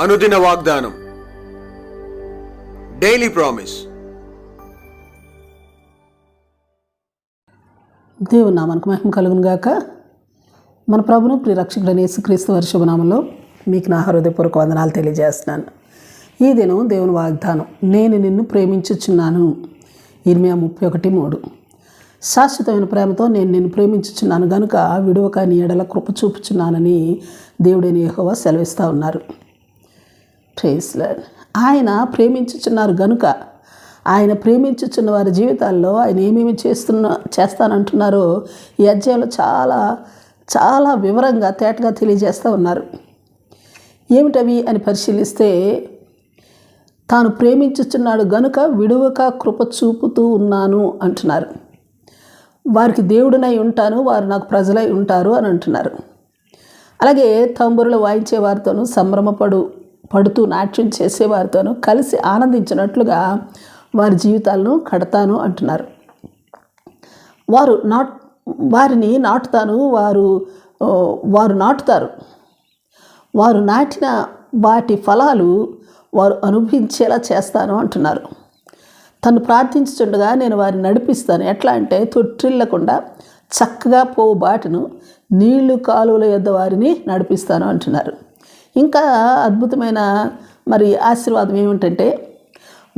అనుదిన వాగ్దానం. Daily promise దేవుని నామానికి మహిమ కలుగును గాక. మన ప్రభును ప్రిరక్షకుడైన యేసుక్రీస్తు వారి శుభనామంలో మీకు నా హృదయపూర్వక వందనాలు తెలియజేస్తున్నాను. ఈ దినం దేవుని వాగ్దానం నేను నిన్ను ప్రేమించుచున్నాను. ఇర్మియా ముప్పై ఒకటి మూడు. శాశ్వతమైన ప్రేమతో నేను నిన్ను ప్రేమించుచున్నాను గనుక విడువక నీ ఎడల కృప చూపుచున్నానని దేవుడైన యహోవా సెలవిస్తూ ఉన్నారు. ప్రేస్లర్. ఆయన ప్రేమించుచున్నారు గనుక ఆయన ప్రేమించుచున్న వారి జీవితాల్లో ఆయన ఏమేమి చేస్తున్న చేస్తానంటున్నారో ఈ అధ్యాయంలో చాలా చాలా వివరంగా తేటగా తెలియజేస్తూ ఉన్నారు. ఏమిటవి అని పరిశీలిస్తే తాను ప్రేమించుచున్నాడు గనుక విడువక కృప చూపుతూ ఉన్నాను అంటున్నారు. వారికి దేవుడినై ఉంటాను వారు నాకు ప్రజలై ఉంటారు అని అంటున్నారు. అలాగే తంబురులు వాయించే వారితోనూ సంభ్రమపడు పడుతూ నాట్యం చేసేవారితోనూ కలిసి ఆనందించినట్లుగా వారి జీవితాలను కడతాను అంటున్నారు. వారు నాట్ వారిని నాటుతాను వారు వారు నాటుతారు. వారు నాటిన వాటి ఫలాలు వారు అనుభవించేలా చేస్తాను అంటున్నారు. తను ప్రార్థించుండగా నేను వారిని నడిపిస్తాను. ఎట్లా అంటే తొట్టిల్లకుండా చక్కగా పోవు బాటను నీళ్ళు కాలువల యొద్ద వారిని నడిపిస్తాను అంటున్నారు. ఇంకా అద్భుతమైన మరి ఆశీర్వాదం ఏమిటంటే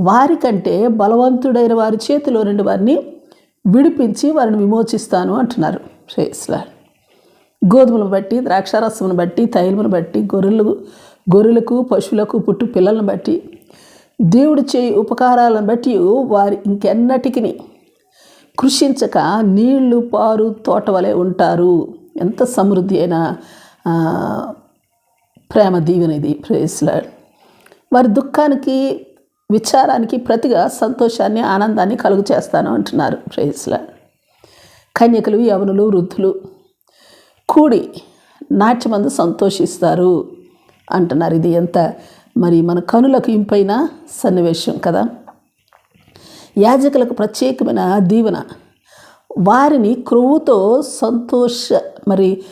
వారికంటే బలవంతుడైన వారి చేతిలో నుండి వారిని విడిపించి వారిని విమోచిస్తాను అంటున్నారు. శ్రేయస్లా గోధుమలను బట్టి ద్రాక్షారసమును బట్టి తైలమును బట్టి గొర్రెలు గొర్రెలకు పశువులకు పుట్టు పిల్లలను బట్టి దేవుడు చేయి ఉపకారాలను బట్టి వారి ఇంకెన్నటికి కృషించక నీళ్ళు పారు తోట వలె ఉంటారు. ఎంత సమృద్ధి అయిన ప్రేమ దీవెన ఇది ప్రేస్లా వారి దుఃఖానికి విచారానికి ప్రతిగా సంతోషాన్ని ఆనందాన్ని కలుగు చేస్తాను అంటున్నారు. ప్రేస్లా కన్యకలు యవనులు వృద్ధులు కూడి నాట్యమందు సంతోషిస్తారు అంటున్నారు. ఇది ఎంత మరి మన కనులకు ఇంపైన సన్నివేశం కదా. యాజకులకు ప్రత్యేకమైన దీవెన వారిని క్రొవ్వుతో సంతోష మరి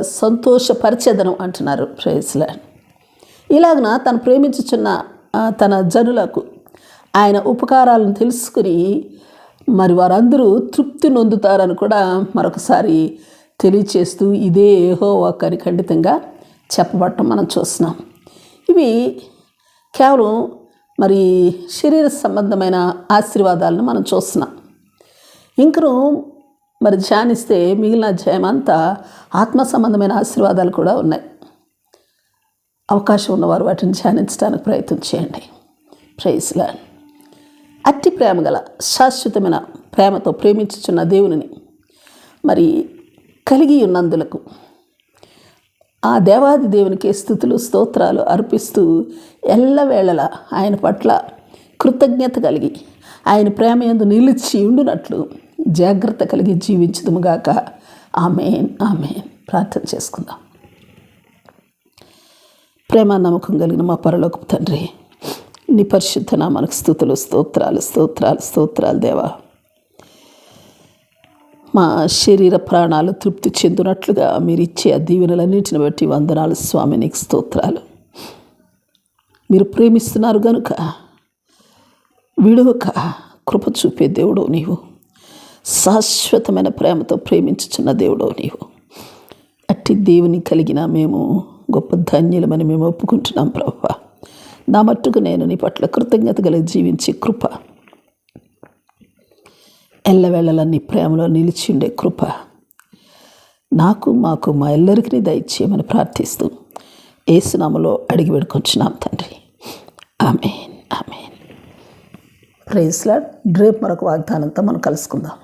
సంతోషపరిచేదనం అంటున్నారు. ప్రేస్లా ఇలాగన తను ప్రేమించుచున్న తన జనులకు ఆయన ఉపకారాలను తెలుసుకుని మరి వారందరూ తృప్తి నొందుతారని కూడా మరొకసారి తెలియచేస్తూ ఇదే హోవాక్ అని ఖండితంగా చెప్పబడటం మనం చూస్తున్నాం. ఇవి కేవలం మరి శరీర సంబంధమైన ఆశీర్వాదాలను మనం చూస్తున్నాం. ఇంకను మరి ధ్యానిస్తే మిగిలిన అధ్యాయం అంతా ఆత్మ సంబంధమైన ఆశీర్వాదాలు కూడా ఉన్నాయి. అవకాశం ఉన్నవారు వాటిని ధ్యానించడానికి ప్రయత్నం చేయండి. ప్రైజ్లా అట్టి ప్రేమ గల శాశ్వతమైన ప్రేమతో ప్రేమించుచున్న దేవునిని మరి కలిగి ఉన్నందులకు ఆ దేవాది దేవునికి స్థుతులు స్తోత్రాలు అర్పిస్తూ ఎల్లవేళలా ఆయన పట్ల కృతజ్ఞత కలిగి ఆయన ప్రేమ యందు నిలిచి ఉండునట్లు జాగ్రత్త కలిగి జీవించుదుముగాక. Amen amen. ప్రార్థన చేసుకుందాం. ప్రేమ నమ్మకం కలిగిన మా పరలోకపు తండ్రి నీ పరిశుద్ధ నామానికి స్థుతులు స్తోత్రాలు స్తోత్రాలు స్తోత్రాలు దేవా. మా శరీర ప్రాణాలు తృప్తి చెందినట్లుగా మీరు ఇచ్చే ఆ దీవెనలన్నింటిని బట్టి వందనాలు స్వామి నీకు స్తోత్రాలు. మీరు ప్రేమిస్తున్నారు కనుక విడువక కృప చూపే దేవుడు నీవు. శాశ్వతమైన ప్రేమతో ప్రేమించుచున్న దేవుడు నీవు. అట్టి దేవుని కలిగిన మేము గొప్ప ధన్యులమని మేము ఒప్పుకుంటున్నాం ప్రభా నా మట్టుకు నేను నీ పట్ల కృతజ్ఞత కలిగి జీవించే కృప. ఎల్లవేళలా నీ ప్రేమలో నిలిచి ఉండే కృప. నాకు మాకు మా ఎల్లరికీ దయచేయమని ప్రార్థిస్తూ ఏసునామలో అడిగి పెడుకొచ్చున్నాం తండ్రి. Amen amen. ప్రైజ్లాడ్ రేపు మరొక వాగ్దానంతో మనం కలుసుకుందాం.